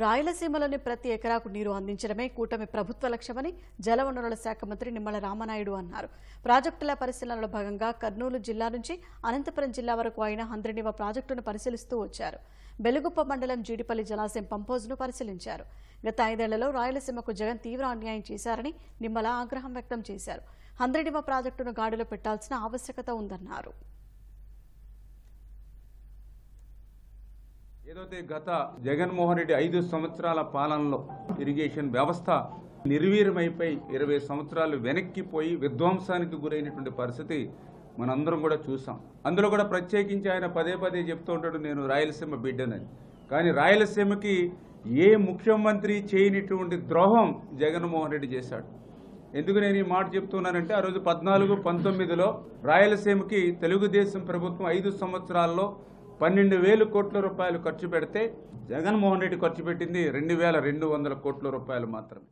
రాయలసీమలోని ప్రతి ఎకరాకు నీరు అందించడమే కూటమి ప్రభుత్వ లక్ష్యమని జలవనరుల శాఖ మంత్రి నిమ్మల రామనాయుడు అన్నారు. ప్రాజెక్టుల పరిశీలనలో భాగంగా కర్నూలు జిల్లా నుంచి అనంతపురం జిల్లా వరకు అయిన హంద్రినివ ప్రాజెక్టును పరిశీలిస్తూ వచ్చారు. బెలుగుప్ప మండలం జీడిపల్లి జలాశయం పంపోజ్ను పరిశీలించారు. గత ఐదేళ్ళలో రాయలసీమకు జగన్ తీవ్ర అన్యాయం చేశారని నిమ్మల ఆగ్రహం వ్యక్తం చేశారు. హంద్రినివ ప్రాజెక్టును గాడిలో పెట్టాల్సిన ఆవశ్యకత ఉందన్నారు. ఏదైతే గత జగన్మోహన్ రెడ్డి ఐదు సంవత్సరాల పాలనలో ఇరిగేషన్ వ్యవస్థ నిర్వీర్యమైపోయి ఇరవై సంవత్సరాలు వెనక్కిపోయి విధ్వంసానికి గురైనటువంటి పరిస్థితి మనందరం కూడా చూసాం. అందులో కూడా ప్రత్యేకించి ఆయన పదే పదే చెప్తూ ఉంటాడు నేను రాయలసీమ బిడ్డనని. కానీ రాయలసీమకి ఏ ముఖ్యమంత్రి చేయనటువంటి ద్రోహం జగన్మోహన్ రెడ్డి చేశాడు. ఎందుకు నేను ఈ మాట చెప్తున్నానంటే ఆ రోజు పద్నాలుగు పంతొమ్మిదిలో రాయలసీమకి తెలుగుదేశం ప్రభుత్వం ఐదు సంవత్సరాల్లో పన్నెండు వేలు కోట్ల రూపాయలు ఖర్చు పెడితే జగన్మోహన్ రెడ్డి ఖర్చు పెట్టింది రెండు వేల రెండు వందల కోట్ల రూపాయలు మాత్రమే.